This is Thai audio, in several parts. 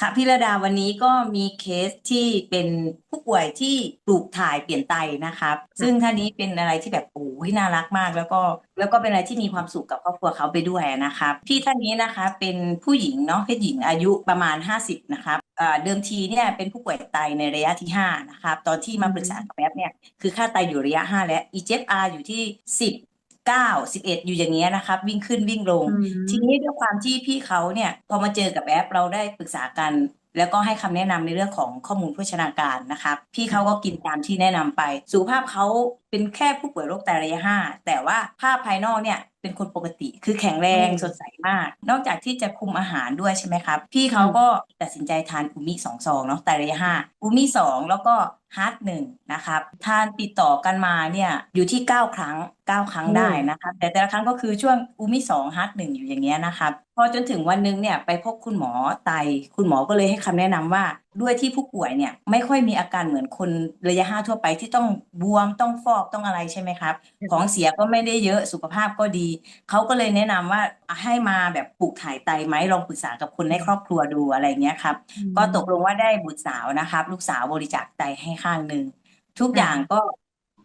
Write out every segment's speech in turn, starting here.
ค่ะพี่ระดาวันนี้ก็มีเคสที่เป็นผู้ป่วยที่ปลูกถ่ายเปลี่ยนไตนะครับ ซึ่งท่านนี้เป็นอะไรที่แบบโอ้ยน่ารักมาก แล้วก็แล้วก็เป็นอะไรที่มีความสุขกับครอบครัวเขาไปด้วยนะครับพี่ท่านนี้นะคะเป็นผู้หญิงเนาะเพศหญิงอายุประมาณ 50 นะครับเดิมทีเนี่ยเป็นผู้ป่วยไตในระยะที่ 5 นะครับ ตอนที่มาปรึกษากับแอปเนี่ยคือค่าไตอยู่ระยะ 5 และ EGFR อยู่ที่ 10 9 11อยู่อย่างเงี้ยนะครับ วิ่งขึ้นวิ่งลงอืมทีนี้ด้วยความที่พี่เขาเนี่ยพอมาเจอกับแอปเราได้ปรึกษากัน แล้วก็ให้คำแนะนำในเรื่องของข้อมูลโภชนาการนะครับพี่เขาก็กินตามที่แนะนำไป สุขภาพเขาเป็นแค่ผู้ป่วยโรคไตระยะห้าแต่ว่าภาพภายนอกเนี่ยเป็นคนปกติ คือแข็งแรงอืมสดใสมาก นอกจากที่จะคุมอาหารด้วยใช่ไหมครับ พี่เขาก็ตัดสินใจทานอูมิสองซองเนาะไตระยะห้าอูมิสองแล้วก็ฮาร์ดหนึ่งนะครับทานติดต่อกันมาเนี่ยอยู่ที่ 9 ครั้ง 9 ครั้งได้นะครับแต่แต่ละครั้งก็คือช่วงอูมิสองฮาร์ดหนึ่งอยู่อย่างเงี้ยนะครับพอจนถึงวันหนึงเนี่ยไปพบคุณหมอไต คุณหมอก็เลยให้คำแนะนำว่า ด้วยที่ผู้ป่วยเนี่ยไม่ค่อยมีอาการเหมือนคนระยะห้าทั่วไปที่ต้องบวมต้องฟอกต้องอะไรใช่ไหมครับ ของเสียก็ไม่ได้เยอะสุขภาพก็ดี เขาก็เลยแนะนำว่าให้มาแบบปลูกถ่ายไตไหมลองปรึกษากับคนในครอบครัวดูอะไรเงี้ยครับก็ตกลงว่าได้บุตรสาวนะครับลูกสาวบริจาคไตให้ข้างหนึ่งทุกอย่างก็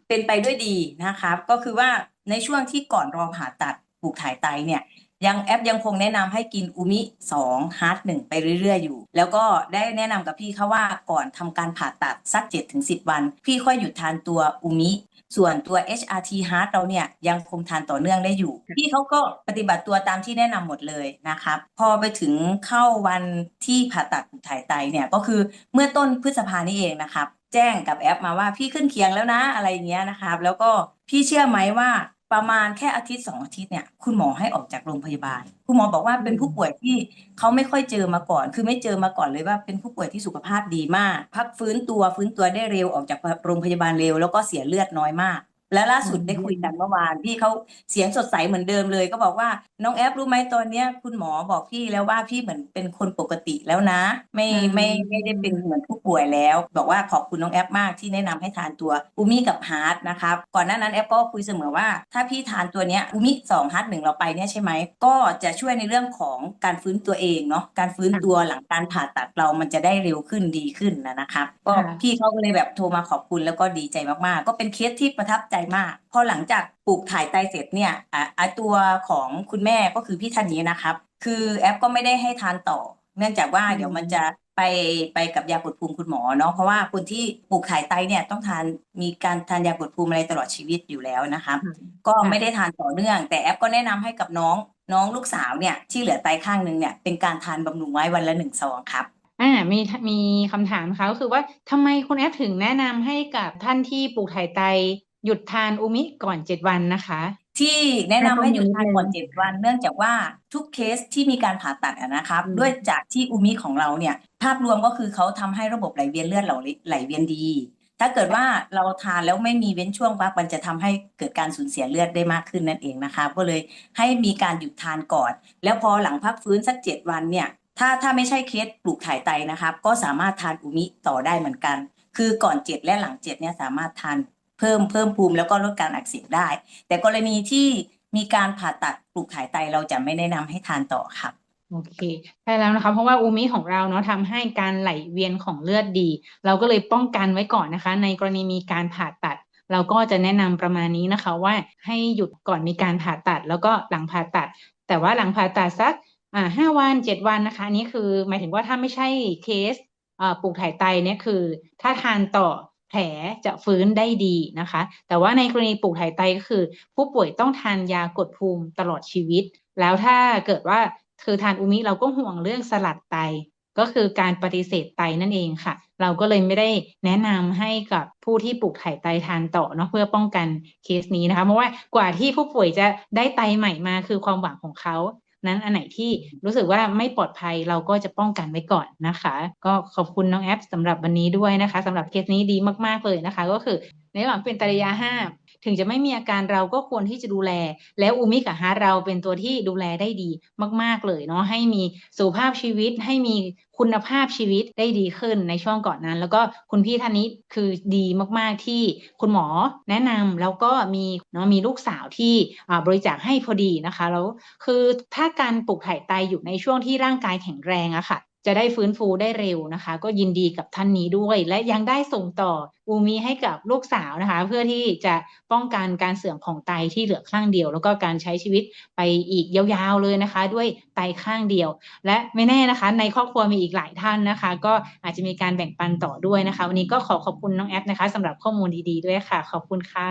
เป็นไปด้วยดีนะครับก็คือว่าในช่วงที่ก่อนรอผ่าตัดปลูกถ่ายไตเนี่ยยังแอปยังคงแนะนำให้กินอูมิสองฮาร์ดหนึ่งไปเรื่อยๆอยู่ แล้วก็ได้แนะนำกับพี่เขาว่าก่อนทำการผ่าตัดสัก7ถึง10 วัน พี่ค่อยหยุดทานตัวอูมิ ส่วนตัว HRT Heart เราเนี่ยยังคงทานต่อเนื่องได้อยู่ พี่เขาก็ปฏิบัติตัวตามที่แนะนำหมดเลยนะครับ พอไปถึงเข้าวันที่ผ่าตัดปลูกถ่ายไตเนี่ยก็คือเมื่อต้นพฤษภานี่เองนะครับ แจ้งกับแอปมาว่าพี่ขึ้นเคียงแล้วนะอะไรเงี้ยนะครับ แล้วก็พี่เชื่อไหมว่าประมาณแค่อาทิตย์สองอาทิตย์เนี่ยคุณหมอให้ออกจากโรงพยาบาล คุณหมอบอกว่าเป็นผู้ป่วยที่เขาไม่ค่อยเจอมาก่อน คือไม่เจอมาก่อนเลยว่าเป็นผู้ป่วยที่สุขภาพดีมาก พักฟื้นตัวฟื้นตัวได้เร็วออกจากโรงพยาบาลเร็ว แล้วก็เสียเลือดน้อยมาก และล่าสุดอืมได้คุยกันเมื่อวานพี่เขาเสียงสดใสเหมือนเดิมเลย ก็บอกว่าน้องแอฟรู้ไหมตอนเนี้ย คุณหมอบอกพี่แล้วว่าพี่เหมือนเป็นคนปกติแล้วนะ ไม่ไม่ไม่ได้เป็นเหมือนผู้ป่วยแล้ว บอกว่าขอบคุณน้องแอฟมากที่แนะนำให้ทานตัวอูมิกับฮาร์ดนะครับก่อนหน้านั้นแอฟก็คุยเสมอว่า ถ้าพี่ทานตัวเนี้ยอูมิสองฮาร์ดหนึ่งเราไปเนี่ยใช่ไหมก็จะช่วยในเรื่องของการฟื้นตัวเองเนาะการฟื้นตัวหลังการผ่าตัดเรามันจะได้เร็วขึ้นดีขึ้นนะนะครับก็ค่ะพี่เขาก็เลยแบบโทรมาขอบคุณแล้วก็ดีใจมากๆ ก็เป็นเคสที่ประทับใจมาก พอหลังจากปลูกถ่ายไตเสร็จเนี่ยอะอะตัวของคุณแม่ก็คือพี่ท่านนี้นะครับ คือแอปก็ไม่ได้ให้ทานต่อ เนื่องจากว่าอืมเดี๋ยวมันจะไปไปกับยากดภูมิคุณหมอเนาะเพราะว่าคนที่ปลูกถ่ายไตเนี่ยต้องทานมีการทานยากดภูมิอะไรตลอดชีวิตอยู่แล้วนะครับก็ไม่ได้ทานต่อเนื่อง แต่แอปก็แนะนำให้กับน้องน้องลูกสาวเนี่ยที่เหลือไตข้างหนึงเนี่ยเป็นการทานบำรุงไว้วันละหนึ่งซองครับอ่ามีมีคำถามนะคะก็คือว่าทำไมคุณแอฟถึงแนะนำให้กับท่านที่ปลูกถ่ายไต หยุดทานอูมิก่อนเจ็ดวันนะคะ ที่แนะนำให้หยุดทานให้ข้อมูลนิดนึงก่อนเจ็ดวัน เนื่องจากว่าทุกเคสที่มีการผ่าตัดอะนะครับอืมด้วยจากที่อูมิของเราเนี่ย ภาพรวมก็คือเขาทำให้ระบบไหลเวียนเลือดเราไหลเวียนดี ถ้าเกิดว่าเราทานแล้วไม่มีเว้นช่วงปั๊บมันจะทำให้เกิดการสูญเสียเลือดได้มากขึ้นนั่นเองนะคะก็เลยให้มีการหยุดทานก่อน แล้วพอหลังพักฟื้นสักเจ็ดวันเนี่ย ถ้าถ้าไม่ใช่เคสปลูกถ่ายไตนะครับ ก็สามารถทานอูมิต่อได้เหมือนกัน คือก่อนเจ็ดและหลังเจ็ดเนี่ยสามารถทาน เพิ่มเพิ่มภูมิแล้วก็ลดการอักเสบได้ แต่กรณีที่มีการผ่าตัดปลูกถ่ายไตเราจะไม่แนะนำให้ทานต่อครับโอเคใช่แล้วนะคะเพราะว่าอูมิของเราเนาะทำให้การไหลเวียนของเลือดดี เราก็เลยป้องกันไว้ก่อนนะคะ ในกรณีมีการผ่าตัด เราก็จะแนะนำประมาณนี้นะคะว่าให้หยุดก่อนมีการผ่าตัด แล้วก็หลังผ่าตัด แต่ว่าหลังผ่าตัดสักอ่าห้าวันเจ็ดวันนะคะนี้คือหมายถึงว่าถ้าไม่ใช่เคสอ่าปลูกถ่ายไตเนี่ยคือ ถ้าทานต่อ แผลจะฟื้นได้ดีนะคะ แต่ว่าในกรณีปลูกถ่ายไตก็คือ ผู้ป่วยต้องทานยากดภูมิตลอดชีวิต แล้วถ้าเกิดว่าคือทานอูมิเราก็ห่วงเรื่องสลัดไตก็คือการปฏิเสธไตนั่นเองค่ะ เราก็เลยไม่ได้แนะนำให้กับผู้ที่ปลูกถ่ายไตทานต่อเนาะเพื่อป้องกันเคสนี้นะคะ เพราะว่ากว่าที่ผู้ป่วยจะได้ไตใหม่มาคือความหวังของเขา นั้นอันไหนที่รู้สึกว่าไม่ปลอดภัยเราก็จะป้องกันไว้ก่อนนะคะ ก็ขอบคุณน้องแอปสำหรับวันนี้ด้วยนะคะสำหรับเคสนี้ดีมากๆเลยนะคะ ก็คือในระหว่างเป็นตระยะห้า ถึงจะไม่มีอาการเราก็ควรที่จะดูแล แล้วอูมิกับฮาร์เราเป็นตัวที่ดูแลได้ดีมาก ๆเลยเนาะให้มีสุขภาพชีวิตให้มีคุณภาพชีวิตได้ดีขึ้นในช่วงก่อนนั้น แล้วก็คุณพี่ท่านนี้คือดีมากๆที่คุณหมอแนะนำแล้วก็มีเนาะมีลูกสาวที่บริจาคให้พอดีนะคะแล้วคือถ้าการปลูกถ่ายไตอยู่ในช่วงที่ร่างกายแข็งแรงอะค่ะ จะได้ฟื้นฟูได้เร็วนะคะ ก็ยินดีกับท่านนี้ด้วย และยังได้ส่งต่ออูมิให้กับลูกสาวนะคะ เพื่อที่จะป้องกันการเสื่อมของไตที่เหลือข้างเดียว แล้วก็การใช้ชีวิตไปอีกยาวๆเลยนะคะ ด้วยไตข้างเดียว และไม่แน่นะคะ ในครอบครัวมีอีกหลายท่านนะคะ ก็อาจจะมีการแบ่งปันต่อด้วยนะคะ วันนี้ก็ขอขอบคุณน้องแอปนะคะสำหรับข้อมูลดีๆด้วยค่ะ ขอบคุณค่ะ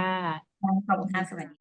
ขอบคุณค่ะสวัสดี